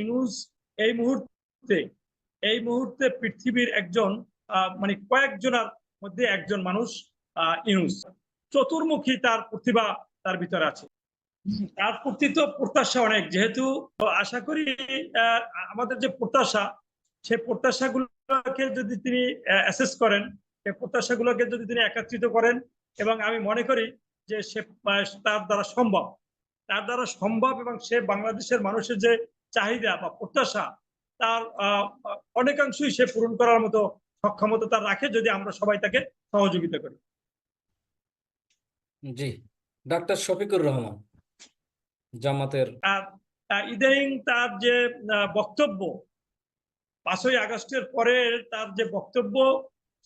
ইউনুস এই মুহূর্তে এই মুহূর্তে পৃথিবীর একজন মানে কয়েকজনের মধ্যে একজন মানুষ ইউনুস চতুর্মুখী তার প্রতিভা তার ভিতরে আছে। তার প্রতি তো প্রত্যাশা অনেক, যেহেতু আশা করি আমাদের যে প্রত্যাশা সেই প্রত্যাশাগুলোকে যদি তিনি অ্যাসেস করেন সেই প্রত্যাশাগুলোকে যদি তিনি একত্রিত করেন, এবং আমি মনে করি যে সে তার দ্বারা সম্ভব। তার দ্বারা সম্ভব এবং সে বাংলাদেশের মানুষের যে চাহিদা বা প্রত্যাশা তার আহ, অনেকাংশই সে পূরণ করার মতো সক্ষমতা তার রাখে যদি আমরা সবাই তাকে সহযোগিতা করি। জি ডাক্তার শফিকুর রহমান জামাতের। আর ইদানিং তার যে বক্তব্য পাঁচই আগস্টের পরে তার যে বক্তব্য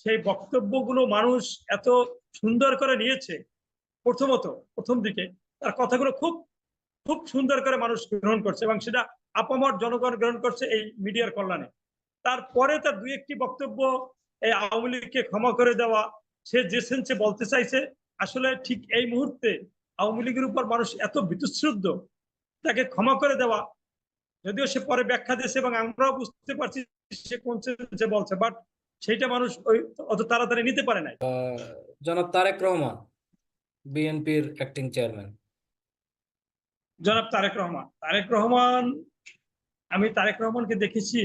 সেই বক্তব্যগুলো মানুষ এত সুন্দর করে নিয়েছে প্রথমত প্রথম দিকে তার কথাগুলো খুব খুব সুন্দর করে মানুষ গ্রহণ করছে এবং সেটা আপামর জনগণ গ্রহণ করছে এই মিডিয়ার কল্যাণে। তারপরে তার দুই একটি বক্তব্য এই আওয়ামী লীগকে ক্ষমা করে দেওয়া সে যে সেন্সে বলতে চাইছে আসলে ঠিক এই মুহূর্তে আওয়ামী লীগের উপর মানুষ এত বিতুশ্রুদ্ধ তাকে ক্ষমা করে দেওয়া যদিও সে পরে ব্যাখ্যা দিয়েছে এবং আমরাও বুঝতে পারছি সে কোন সেন্সে বলছে বাট সেইটা মানুষ ওই অত তাড়াতাড়ি নিতে পারে নাই। জনাব তারেক রহমান বিএনপির অ্যাক্টিং চেয়ারম্যান জনাব তারেক রহমান তারেক রহমান আমি তারেক রহমানকে দেখেছি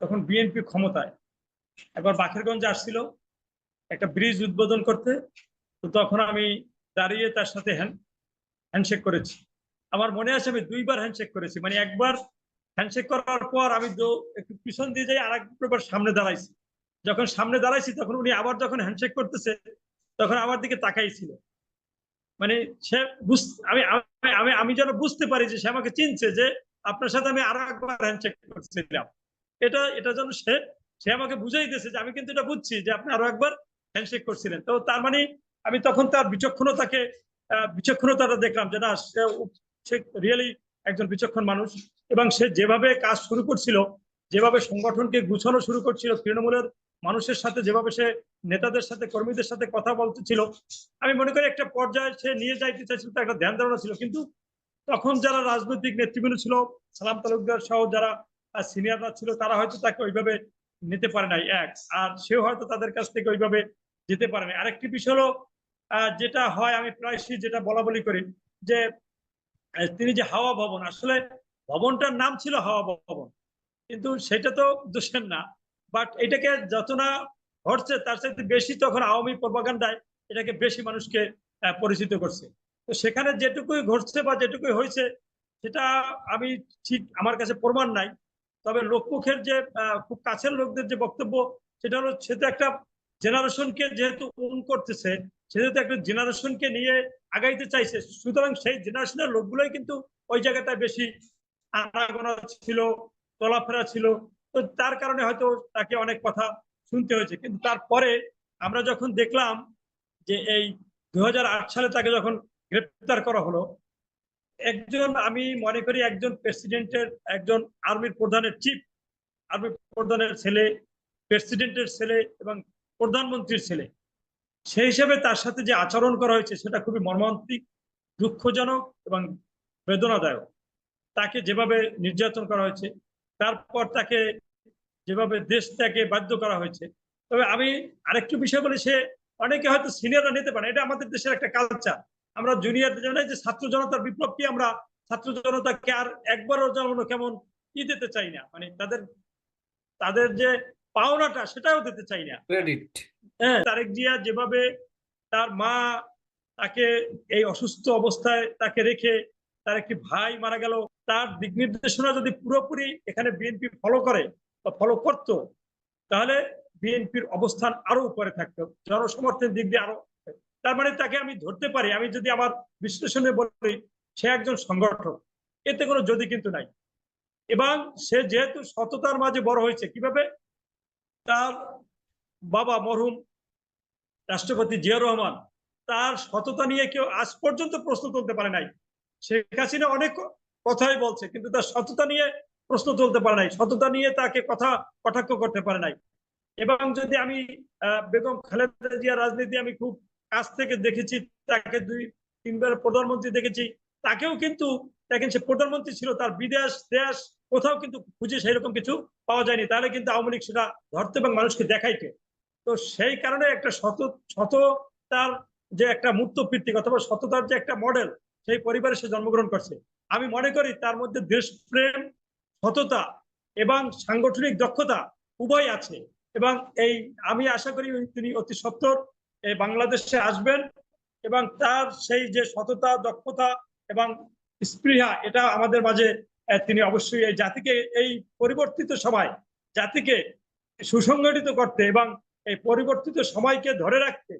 তখন বিএনপি ক্ষমতায়। একবার বাকেরগঞ্জে আসছিল, একটা ব্রিজ উদ্বোধন করতে, তো তখন আমি দাঁড়িয়ে তার সাথে হ্যান্ড হ্যান্ডশেক করেছি। আমার মনে আছে আমি দুইবার হ্যান্ডশেক করেছি মানে একবার হ্যান্ডশেক করার পর আমি একটু পিছন দিয়ে যাই আর একবার সামনে দাঁড়াইছি। যখন সামনে দাঁড়াইছি, তখন উনি আবার যখন হ্যান্ডশেক করতেছে, তখন আমার দিকে তাকাইছিল। মানে সে আমি আমি আমি যেন বুঝতে পারি যে সে আমাকে চিনছে যে আপনার সাথে আমি আরও একবার হ্যান্ডশেক করছিলাম। এটা এটা যেন সে সে আমাকে বুঝাই দিয়েছে যে আমি কিন্তু এটা বুঝছি যে আপনি আরও একবার হ্যান্ডশেক করছিলেন। তো তার মানে আমি তখন তার বিচক্ষণতাকে বিচক্ষণতাটা দেখলাম যে না, সে- রিয়েলি একজন বিচক্ষণ মানুষ এবং সে যেভাবে কাজ শুরু করছিল, যেভাবে সংগঠনকে গুছানো শুরু করছিল, তৃণমূলের মানুষের সাথে যেভাবে সে নেতাদের সাথে, কর্মীদের সাথে কথা বলতেছিল, আমি মনে করি একটা পর্যায়ে সে নিয়ে যাইতে চাইছিল একটা ধ্যান ধারণা ছিল। কিন্তু তখন যারা রাজনৈতিক নেতৃবৃন্দ ছিল, সালাম তালুকদার সহ যারা সিনিয়ররা ছিল, তারা হয়তো তাকে ওইভাবে নিতে পারে নাই, এক। আর সেও হয়তো তাদের কাছ থেকে ওইভাবে যেতে পারে নাই। আরেকটি বিষয় হলো যেটা হয়, আমি প্রায়শই যেটা বলা বলি করি যে তিনি যে হাওয়া ভবন, আসলে ভবনটার নাম ছিল হাওয়া ভবন, কিন্তু সেটা তো দোষের না। বাট এটাকে যত না ঘটছে, তার সাথে বেশি তখন আওয়ামী প্রপাগান্ডায় এটাকে বেশি মানুষকে পরিচিত করছে। তো সেখানে যেটুকুই ঘটছে বা যেটুকুই হয়েছে, সেটা আমি ঠিক আমার কাছে প্রমাণ নাই। তবে লোকমুখের যে খুব কাছের লোকদের যে বক্তব্য, সেটা হলো সে তো একটা জেনারেশনকে যেহেতু উন করতেছে, সে যেহেতু একটা জেনারেশনকে নিয়ে আগাইতে চাইছে, সুতরাং সেই জেনারেশনের লোকগুলোই কিন্তু ওই জায়গাটায় বেশি আনাগোনা ছিল, চলাফেরা ছিল। তো তার কারণে হয়তো তাকে অনেক কথা শুনতে হয়েছে। কিন্তু তারপরে আমরা যখন দেখলাম যে এই দু হাজার আট সালে তাকে যখন গ্রেপ্তার করা হলো। একজন, আমি মনে করি একজন প্রেসিডেন্টের, একজন আর্মির প্রধানের চিফ, আর্মি প্রধানের ছেলে, প্রেসিডেন্টের ছেলে এবং প্রধানমন্ত্রীর ছেলে। সেই হিসেবে তার সাথে যে আচরণ করা হয়েছে সেটা খুবই মর্মান্তিক, দুঃখজনক এবং বেদনাদায়ক। তাকে যেভাবে নির্যাতন করা হয়েছে, তারপর তাকে যেভাবে দেশ ত্যাগে বাধ্য করা হয়েছে। তবে আমি আরেকটু বিষয় বলি, সে অনেকে হয়তো সিনিয়ররা নিতে পারে এটা আমাদের দেশের একটা কালচার আমরা জুনিয়র জানাই যে ছাত্র জনতার বিপ্লবকে আমরা ছাত্র জনতাকে আর একবারও যেমন কেমন ই দিতে চাই না। মানে তাদের তাদের যে পাওনাটা সেটাও দিতে চাই না। ক্রেডিট হ্যাঁ তারেক জিয়া যেভাবে তার মা তাকে এই অসুস্থ অবস্থায় তাকে রেখে তার একটি ভাই মারা গেল তার দিক নির্দেশনা যদি পুরোপুরি এখানে বিএনপি ফলো করে বা ফলো করত তাহলে বিএনপির অবস্থান আরও উপরে থাকতো। জনসমর্থনের দিক দিয়ে আরও তার মানে তাকে আমি ধরতে পারি, আমি যদি আমার বিশ্লেষণে বলি সে একজন সংগঠক, এতে কোনো যদি কিন্তু নাই। এবং সে যেহেতু সততার মাঝে বড় হয়েছে, কীভাবে? তার বাবা মরহুম রাষ্ট্রপতি জিয়া রহমান, তার সততা নিয়ে কেউ আজ পর্যন্ত প্রশ্ন তুলতে পারে নাই। শেখ হাসিনা অনেক কথাই বলছে, কিন্তু তার সততা নিয়ে প্রশ্ন তুলতে পারে নাই, সততা নিয়ে তাকে কথা কটাক্ষ করতে পারে নাই। এবং যদি আমি বেগম খালেদা জিয়া রাজনীতি আমি খুব কাছ থেকে দেখেছি, তাকে দুই, তিনবার প্রধানমন্ত্রী দেখেছি। তাকেও কিন্তু দেখেন সে প্রধানমন্ত্রী ছিল, তার বিদেশ, দেশ, কোথাও কিন্তু খুঁজে সেই রকম কিছু পাওয়া যায়নি। তাহলে কিন্তু আওয়ামী লীগ সেটা ধরতে এবং মানুষকে দেখাইতে। তো সেই কারণে একটা সত সততার যে একটা মূর্ত ভিত্তিক অথবা সততার যে একটা মডেল সেই পরিবারে সে জন্মগ্রহণ করছে। আমি মনে করি তার মধ্যে দেশপ্রেম, সততা এবং সাংগঠনিক দক্ষতা উভয় আছে। এবং এই, আমি আশা করি তিনি অতি সত্বর এই বাংলাদেশে আসবেন এবং তার সেই যে সততা, দক্ষতা এবং স্পৃহা, এটা আমাদের মাঝে তিনি অবশ্যই এই জাতিকে, এই পরিবর্তিত সময়, জাতিকে সুসংগঠিত করতে এবং এই পরিবর্তিত সময়কে ধরে রাখতে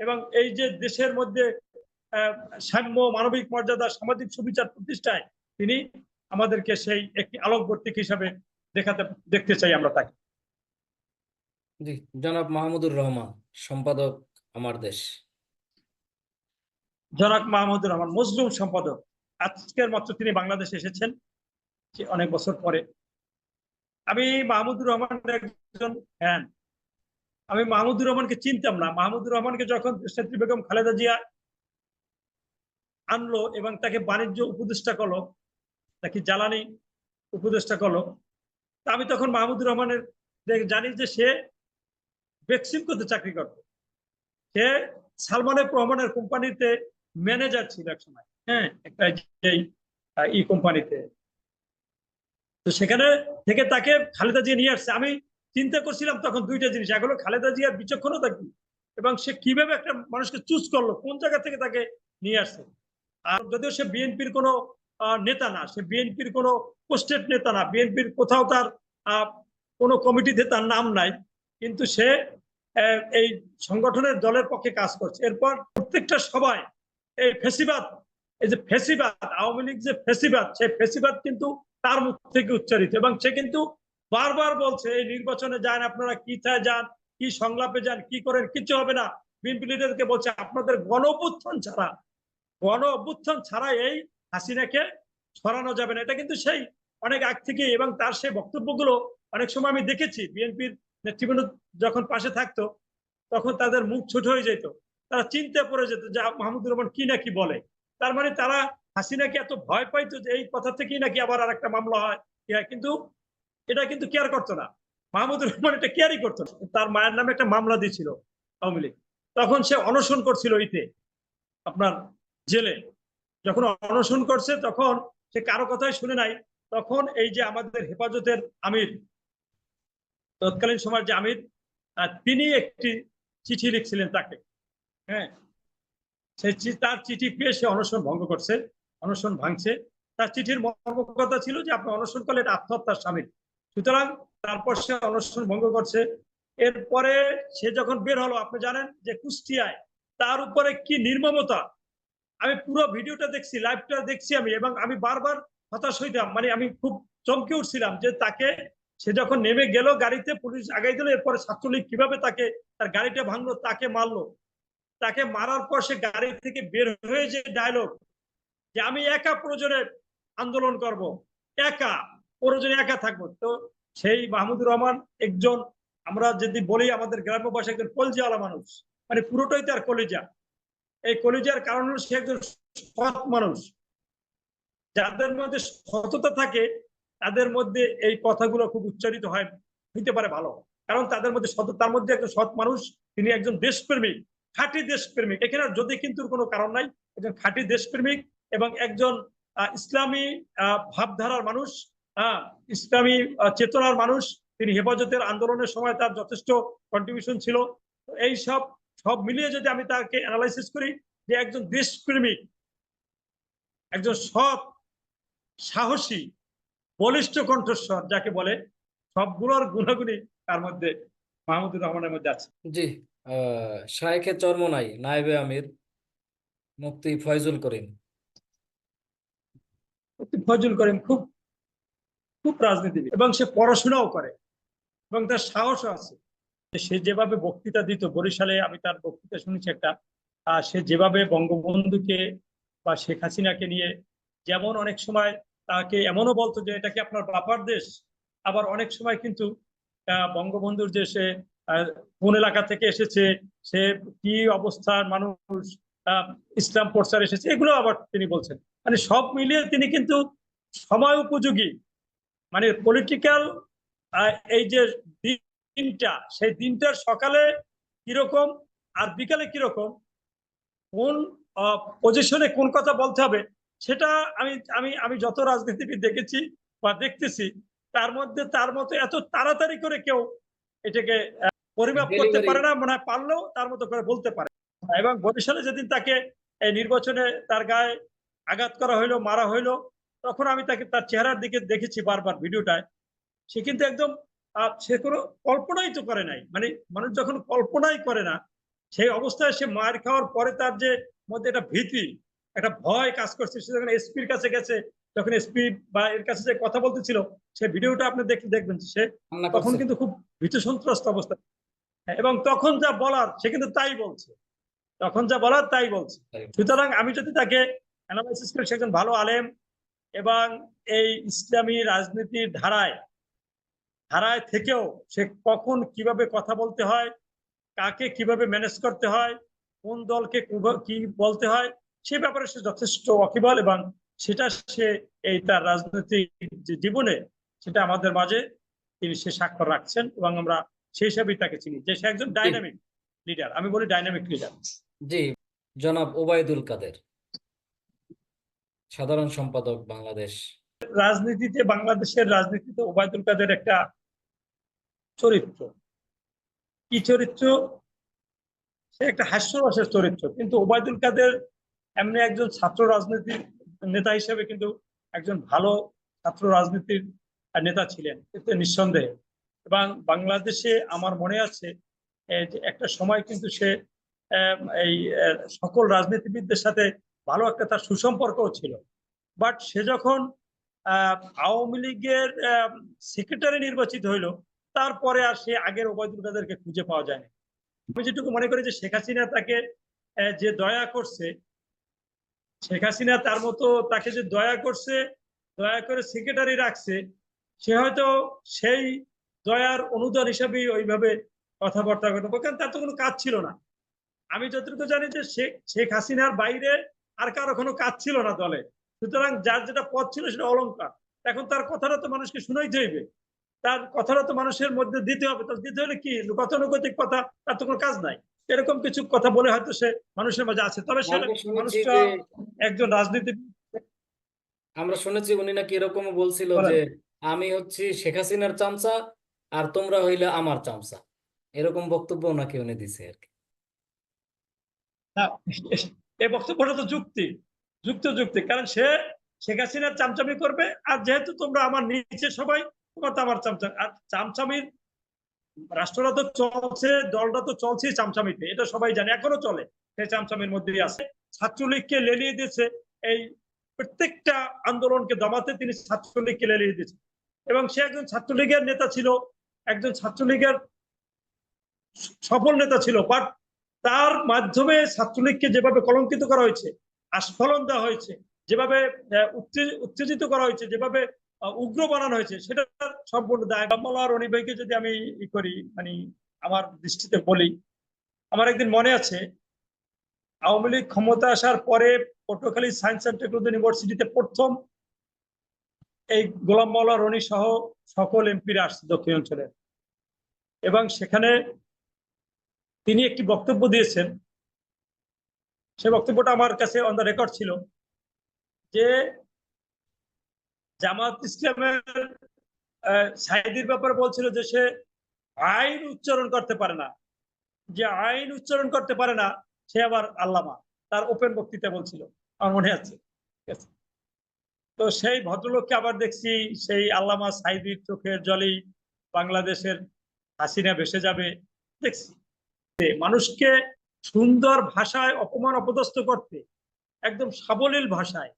এবং এই যে দেশের মধ্যে সাম্য, মানবিক মর্যাদা, সামাজিক সুবিচার প্রতিষ্ঠায় তিনি আমাদেরকে সেই একটি আলোকবর্তিক হিসাবে দেখাতে, দেখতে চাই আমরা তাকে। জি, জনাব মাহমুদুর রহমান, সম্পাদক আমার দেশ। জনাক মাহমুদুর রহমান, মজলুম সম্পাদক। আজকের মাত্র তিনি বাংলাদেশে এসেছেন অনেক বছর পরে। আমি মাহমুদুর রহমানের একজন ফ্যান আমি মাহমুদুর রহমানকে চিনতাম না। মাহমুদুর রহমানকে যখন দেশনেত্রী বেগম খালেদা জিয়া আনলো এবং তাকে বাণিজ্য উপদেষ্টা করল, নাকি জ্বালানি উপদেষ্টা করল আমি তখন মাহমুদুর রহমানের জানি যে সে বেক্সিমকোতে চাকরি করত। সে সালমান এফ রহমানের কোম্পানিতে ম্যানেজার ছিল এক সময় হ্যাঁ একটা ই কোম্পানিতে। তো সেখানে থেকে তাকে খালেদা জিয়া নিয়ে আসছে। আমি চিন্তা করছিলাম তখন দুইটা জিনিস, এক হলো খালেদা জিয়ার বিচক্ষণতা কি এবং সে কীভাবে একটা মানুষকে চুজ করল, কোন জায়গা থেকে তাকে নিয়ে আসছে। আর যদিও সে বিএনপির কোনো নেতা না, সে বিএনপির কোনো পোস্টেড নেতা না, বিএনপির কোথাও তার কোনো কমিটিতে তার নাম নাই, কিন্তু সে এই সংগঠনের দলের পক্ষে কাজ করছে। এরপর প্রত্যেকটা সবাই এই ফেসিবাদ, এই যে ফেসিবাদ, আওয়ামী লীগ যে ফেসিবাদ, সেই ফেসিবাদ কিন্তু তার মুখ থেকে উচ্চারিত এবং সে কিন্তু বারবার বলছে, এই নির্বাচনে যান, আপনারা কি চায় যান, কি সংলাপে যান, কি করেন, কিছু হবে না। বিএনপি লিডারকে বলছে, আপনাদের গণ অভ্যুত্থান ছাড়া, গণ অভ্যুত্থান ছাড়া এই হাসিনাকে সরানো যাবে না। এটা কিন্তু সেই অনেক আগ থেকে এবং তার সেই বক্তব্যগুলো অনেক সময় আমি দেখেছি বিএনপির নেতৃবৃন্দ যখন পাশে থাকতো তখন তাদের মুখ ছোট হয়ে যেত। তারা চিন্তা পড়ে যেত যে মাহমুদুর রহমান কি নাকি বলে। তার মানে তারা হাসিনাকে এত ভয় পাইতো যে এই কথা থেকেই নাকি আবার আর একটা মামলা হয় হয়, কিন্তু এটা কিন্তু কেয়ার করতো না। মাহমুদুর রহমান এটা কেয়ারই করতো না। তার মায়ের নামে একটা মামলা দিয়েছিল আওয়ামী লীগ। তখন সে অনশন করছিল ইতে আপনার জেলে। যখন অনশন করছে তখন সে কারও কথাই শুনে নাই। তখন এই যে আমাদের হেফাজতের আমির তৎকালীন সময়ের যে আমির তিনি একটি চিঠি লিখছিলেন তাকে। হ্যাঁ? সে তার চিঠি পেয়ে সে অনশন ভঙ্গ করছে, অনশন ভাঙছে। তার চিঠির মর্মকতা ছিল যে, আপনি অনশন করলে এটা আত্মহত্যার সামিল সুতরাং তারপর সে অনশন ভঙ্গ করছে। এরপরে সে যখন বের হলো, আপনি জানেন যে কুষ্টিয়ায় তার উপরে কি নির্মমতা। আমি পুরো ভিডিওটা দেখছি, লাইভটা দেখছি আমি, এবং আমি বারবার হতাশ হইতাম। মানে আমি খুব চমকে উঠছিলাম যে তাকে সে যখন নেমে গেল গাড়িতে, পুলিশ আগাই দিল, এরপরে ছাত্রলীগ কীভাবে তাকে, তার গাড়িটা ভাঙলো, তাকে মারলো। তাকে মারার পর সে গাড়ি থেকে বের হয়ে যে ডায়লগ যে আমি একা প্রয়োজনে আন্দোলন করব, একা, প্রয়োজনে একা থাকব। তো সেই মাহমুদুর রহমান একজন, আমরা যদি বলি আমাদের গ্রাম্য ভাষায় একজন কলজিওয়ালা মানুষ মানে পুরোটাই তার কলিজা। এই কলিজার কারণ সে একজন সৎ মানুষ। যাদের মধ্যে সততা থাকে তাদের মধ্যে এই কথাগুলো খুব উচ্চারিত হয়, হইতে পারে ভালো। কারণ তাদের মধ্যে সত তার মধ্যে একজন সৎ মানুষ, তিনি একজন দেশপ্রেমিক, খাঁটি দেশপ্রেমিক। এখানে যদি কিন্তু কোনো কারণ নাই, একজন খাঁটি দেশপ্রেমিক এবং একজন ইসলামী ভাবধারার মানুষ ইসলামী চেতনার মানুষ, তিনি হেফাজতের আন্দোলনের সময় তার যথেষ্ট কন্ট্রিবিউশন ছিল। এই সব সব মিলিয়ে যদি আমি তাকে অ্যানালাইসিস করি যে একজন দেশপ্রেমিক, একজন সৎ, সাহসী বলিষ্ঠ কণ্ঠস্বর যাকে বলে সবগুলোর গুণাগুণই তার মধ্যে মাহমুদুর রহমানের মধ্যে আছে। জি শায়েখে চরমোনাই নায়েবে আমির মুক্তি ফয়জুল করিম। মুফতি ফজল করিম খুব খুব রাজনীতিবিদ এবং সে পড়াশোনাও করে এবং তার সাহসও আছে। সে যেভাবে বক্তৃতা দিত বরিশালে আমি তার বক্তৃতা শুনেছি একটা সে যেভাবে বঙ্গবন্ধুকে বা শেখ হাসিনাকে নিয়ে যেমন অনেক সময় তাকে এমনও বলতো যে এটা কি আপনার বাপার দেশ? আবার অনেক সময় কিন্তু বঙ্গবন্ধুর যে সে কোন এলাকা থেকে এসেছে, সে কি অবস্থার মানুষ ইসলাম প্রচার এসেছে, এগুলো আবার তিনি বলছেন। মানে সব মিলিয়ে তিনি কিন্তু সময় উপযোগী। মানে পলিটিক্যাল এই যে দিনটা, সেই দিনটার সকালে কীরকম আর বিকালে কীরকম, কোন পজিশনে কোন কথা বলতে হবে সেটা আমি আমি আমি যত রাজনীতিবিদ দেখেছি বা দেখতেছি তার মধ্যে তার মতো এত তাড়াতাড়ি করে কেউ এটাকে পরিমাপ করতে পারে না মনে হয় পারলেও তার মতো করে বলতে পারে। এবং ভবিষ্যতে যেদিন তাকে এই নির্বাচনে তার গায়ে আঘাত করা হইল মারা হইল তখন আমি তাকে তার চেহারার দিকে দেখেছি বারবার ভিডিওটায়। সে কিন্তু একদম সে কোনো কল্পনাই তো করে নাই। মানে মানুষ যখন কল্পনাই করে না সেই অবস্থায় সে মার খাওয়ার পরে তার যে মধ্যে একটা ভীতি একটা ভয় কাজ করছে সে যখন এসপির কাছে গেছে যখন এসপি বা এর কাছে যে কথা বলতেছিল সে ভিডিওটা আপনি দেখে দেখবেন সে তখন কিন্তু খুব ভীত সন্ত্রস্ত অবস্থা। এবং তখন যা বলার সে কিন্তু তাই বলছে। তখন যা বলার তাই বলছে। সুতরাং আমি যদি তাকে অ্যানালাইসিস করি সে একজন ভালো আলেম এবং এই ইসলামী রাজনীতির ধারায় ধারায় থেকেও সে কখন কীভাবে কথা বলতে হয় কাকে কীভাবে ম্যানেজ করতে হয় কোন দলকে কি বলতে হয় সে ব্যাপারে সে যথেষ্ট ওয়াকিবল এবং সেটা সে এই তার রাজনৈতিক যে জীবনে সেটা আমাদের মাঝে তিনি সে স্বাক্ষর রাখছেন এবং আমরা সেই হিসাবেই তাকে চিনি যে সে একজন ডাইনামিক লিডার আমি বলি ডাইনামিক লিডার জি জনাব ওবায়দুল কাদের সাধারণ সম্পাদক বাংলাদেশ। রাজনীতিতে বাংলাদেশের রাজনীতিতে ওবায়দুল কাদের একটা চরিত্র। কি চরিত্র? সে একটা হাস্যরসের চরিত্র। কিন্তু ওবায়দুল কাদের এমনি একজন ছাত্র রাজনীতির নেতা হিসেবে কিন্তু একজন ভালো ছাত্র রাজনীতির নেতা ছিলেন, এতে নিঃসন্দেহে। এবং বাংলাদেশে আমার মনে আছে একটা সময় কিন্তু সে এই সকল রাজনীতিবিদদের সাথে ভালো একটা তার সুসম্পর্কও ছিল। বাট সে যখন আওয়ামী লীগের সেক্রেটারি নির্বাচিত হইল, তারপরে আর সে আগের ওবায়দুল কাদেরকে খুঁজে পাওয়া যায়নি। আমি যেটুকু মনে করি যে শেখ হাসিনা তাকে যে দয়া করছে শেখ হাসিনা তার মতো তাকে যে দয়া করছে, দয়া করে সেক্রেটারি রাখছে, সে হয়তো সেই দয়ার অনুদান হিসাবেই ওইভাবে কথাবার্তা করতে কারণ তার তো কোনো কাজ ছিল না। আমি যতটুকু জানি যে শেখ শেখ হাসিনার বাইরে আর কারও কোনো কাজ ছিল না দলে। সুতরাং যার যেটা পদ ছিল সেটা অলংকার। এখন তার কথাটা তো মানুষকে শুনাইতে হইবে। তার কথাটা তো মানুষের মধ্যে দিতে হবে। তো দিতে হলে কি? গতানুগতিক কথা, তার তো কোনো কাজ নাই। এরকম কিছু কথা বলে হয়তো সে মানুষের মাঝে আছে। তবে সে মানুষটা একজন রাজনীতি আমরা শুনেছি উনি নাকি এরকমও বলছিল যে আমি হচ্ছি শেখ হাসিনার চামচা আর তোমরা হইলে আমার চামচা। এরকম বক্তব্য নাকি উনি দিছে আর কি। এই বক্তব্যটা তো যুক্তি যুক্ত যুক্তি। কারণ সে শেখ হাসিনার চামচামি করবে আর যেহেতু তোমরা আমার নিচে সবাই তোমার তো আমার চামচা। আর চামচামির রাষ্ট্রটা তো চলছে, দলটা তো চলছে চামচামিতে, এটা সবাই জানে, এখনও চলে, সেই চামচামির মধ্যেই আছে। ছাত্রলীগকে লেলিয়ে দিয়েছে, এই প্রত্যেকটা আন্দোলনকে দমাতে তিনি ছাত্রলীগকে লেলিয়ে দিয়েছে এবং সে একজন ছাত্রলীগের নেতা ছিল, একজন ছাত্রলীগের সফল নেতা ছিল বাট তার মাধ্যমে ছাত্রলীগকে যেভাবে কলঙ্কিত করা হয়েছে, আস্ফলন দেওয়া হয়েছে, যেভাবে উত্তেজিত করা হয়েছে, যেভাবে উগ্র বানানো হয়েছে, সেটা সম্পূর্ণ দায়। রনি ভাইকে যদি আমি ই করি মানে আমার দৃষ্টিতে বলি, আমার একদিন মনে আছে, আওয়ামী লীগ ক্ষমতা আসার পরে পটুয়াখালী সায়েন্স অ্যান্ড টেকনোলজি ইউনিভার্সিটিতে প্রথম এই গোলাম মাওলা রনি সহ সকল এমপিরা আসছে দক্ষিণ অঞ্চলের এবং সেখানে তিনি একটি বক্তব্য দিয়েছেন, সে বক্তব্যটা আমার কাছে অন দ্য রেকর্ড ছিল, যে জামাত ইসলামের সাইদির ব্যাপারে বলছিল যে সে আইন উচ্চারণ করতে পারে না। যে আইন উচ্চারণ করতে পারে না, সে আবার আল্লামা। তার ওপেন বক্তৃতা বলছিল। আমার মনে আছে। ঠিক আছে? তো সেই ভদ্রলোককে আবার দেখছি, সেই আল্লামা সাইদির চোখের জলেই বাংলাদেশের হাসিনা ভেসে যাবে। দেখছি মানুষকে সুন্দর ভাষায় অপমান অপদস্থ করতে, একদম সাবলীল ভাষায়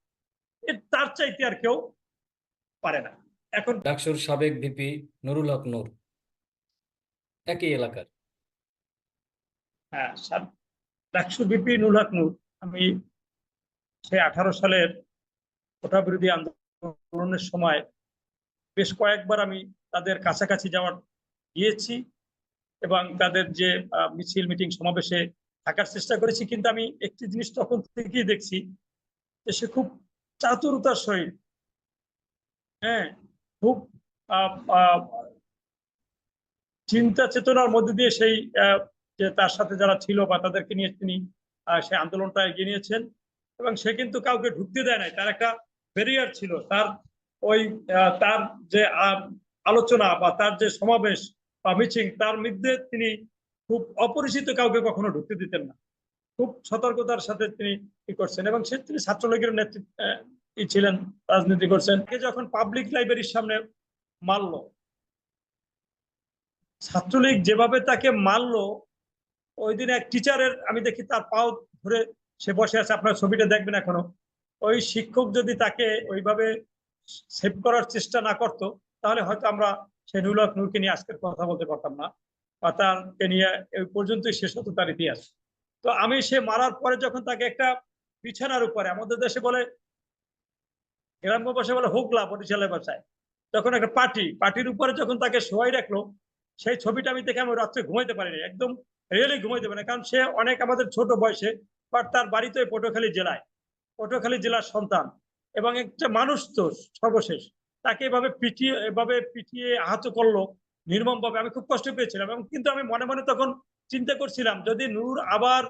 তার চাইতে আর কেউ পারে না। এখন ডাকসুর সাবেক ভিপি নুরুল হক নূর একই এলাকার। হ্যাঁ সাব- ডাকসু বিপি নুরহাক নূর আমি সেই আঠারো সালের কোটা বিরোধী আন্দোলনের সময় বেশ কয়েকবার আমি তাদের কাছাকাছি যাওয়ার গিয়েছি এবং তাদের যে মিছিল মিটিং সমাবেশে থাকার চেষ্টা করেছি। কিন্তু আমি একটি জিনিস তখন থেকেই দেখছি যে সে খুব চাতুরতার সহিত হ্যাঁ খুব চিন্তা চেতনার মধ্যে দিয়ে সেই যে তার সাথে যারা ছিল বা তাদেরকে নিয়ে তিনি সেই আন্দোলনটা এগিয়ে নিয়েছেন এবং সে কিন্তু কাউকে ঢুকতে দেয় নাই। তার একটা ব্যারিয়ার ছিল। তার ওই তার যে আলোচনা বা তার যে সমাবেশ বা মিটিং তার মধ্যে তিনি খুব অপরিচিত কাউকে কখনো ঢুকতে দিতেন না। খুব সতর্কতার সাথে তিনি কি করছেন এবং সে তিনি ছাত্রলীগের নেতৃত্ব ছিলেন, রাজনীতি করছেন। যখন পাবলিক লাইব্রেরির সামনে মারলো, ছাত্রলীগ যেভাবে তাকে মারলো ওই দিন এক টিচারের আমি দেখি তার পাও ধরে সে বসে আছে, আপনার ছবিটা দেখবেন এখনও। ওই শিক্ষক যদি তাকে ওইভাবে সেভ করার চেষ্টা না করতো, তাহলে হয়তো আমরা সেই নুরুল নূরকে নিয়ে আজকের কথা বলতে পারতাম না, বা তারকে নিয়ে এই পর্যন্তই শেষ হতো তার ইতিহাস। তো আমি সে মারার পরে যখন তাকে একটা বিছানার উপরে, আমাদের দেশে বলে গ্রাম্য ভাষায় বলে, হোগলা, বরিশালের ভাষায় তখন একটা পার্টি, পার্টির উপরে যখন তাকে শোয়াই রাখল, সেই ছবিটা আমি দেখে আমি রাত্রে ঘুমাইতে পারিনি, একদম রিয়েলি ঘুমাইতে পারিনি, কারণ সে অনেক আমাদের ছোট বয়সে বাট তার বাড়িতে পটুয়াখালী জেলায়, পটুয়াখালী জেলার সন্তান এবং একটা মানুষ তো সর্বশেষ। তাকে এভাবে পিটিয়ে এভাবে পিটিয়ে আহত করল নির্মম ভাবে আমি খুব কষ্ট পেয়েছিলাম এবং কিন্তু আমি মনে মনে তখন চিন্তা করছিলাম, যদি নূর আবার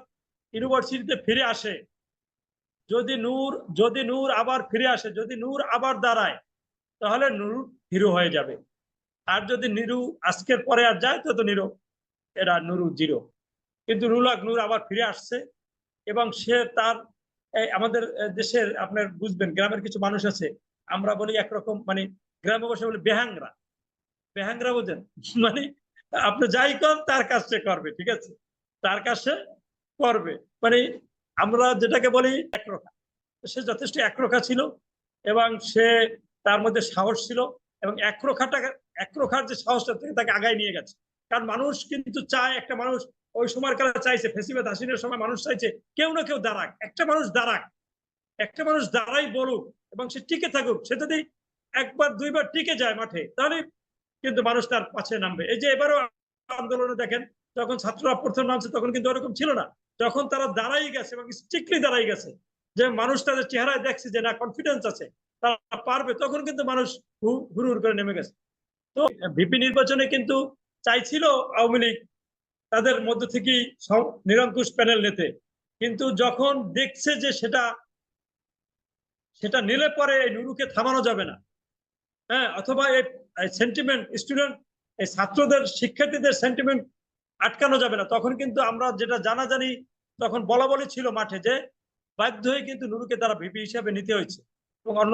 ইউনিভার্সিটিতে ফিরে আসে যদি নূর যদি নূর আবার ফিরে আসে, যদি নূর আবার দাঁড়ায়, তাহলে নূর হিরো হয়ে যাবে। আর যদি নিরু আজকের পরে আর যায় তো নিরু, এরা নুরু জিরো। কিন্তু রুলাক নূর আবার ফিরে আসছে, এবং সে তার আমাদের দেশের, আপনার বুঝবেন, গ্রামের কিছু মানুষ আছে, আমরা বলি একরকম মানে গ্রামে বসে বলি বেহাংরা। বেহাংরা বোঝেন? মানে আপনি যাই কর তার কাছে করবে, ঠিক আছে? তার কাছে করবে। মানে আমরা যেটাকে বলি একরোখা। সে যথেষ্ট একরোখা ছিল এবং সে তার মধ্যে সাহস ছিল এবং একরোখাটাকে, একরোখার যে সাহসটা থেকে তাকে আগায় নিয়ে গেছে। কারণ মানুষ কিন্তু চায়, একটা মানুষ ওই সময় কালে চাইছে, ফেসিবাদ, হাসিনের সময় মানুষ চাইছে, কেউ না কেউ দাঁড়াক, একটা মানুষ দাঁড়াক, একটা মানুষ দাঁড়াই বলুক এবং সে টিকে থাকুক। সে যদি একবার, দুইবার টিকে যায় মাঠে, তাহলে কিন্তু মানুষ তার পাশে নামবে। এই যে এবারও আন্দোলনে দেখেন যখন ছাত্ররা প্রথম নামছে, তখন কিন্তু ওরকম ছিল না। যখন তারা দাঁড়াই গেছে এবং স্ট্রিক্টলি দাঁড়াই গেছে, যে মানুষ তাদের চেহারায় দেখছে যে না কনফিডেন্স আছে, তারা পারবে, তখন কিন্তু মানুষ হু- হুড় হুড় করে নেমে গেছে। তো ভিপি নির্বাচনে কিন্তু চাইছিল আওয়ামী লীগ তাদের মধ্য থেকেই নিরঙ্কুশ প্যানেল নিতে। কিন্তু যখন দেখছে যে সেটা সেটা নিলে পরে এই নুরুকে থামানো যাবে না। হ্যাঁ অথবা এই সেন্টিমেন্ট স্টুডেন্ট এই ছাত্রদের, শিক্ষার্থীদের সেন্টিমেন্ট আটকানো যাবে না। তখন কিন্তু আমরা যেটা জানা জানি, তখন বলা বলি ছিল মাঠে যে বাধ্য হয়ে কিন্তু নুরুকে তারা ভিপি হিসাবে নিতে হয়েছে এবং অন্য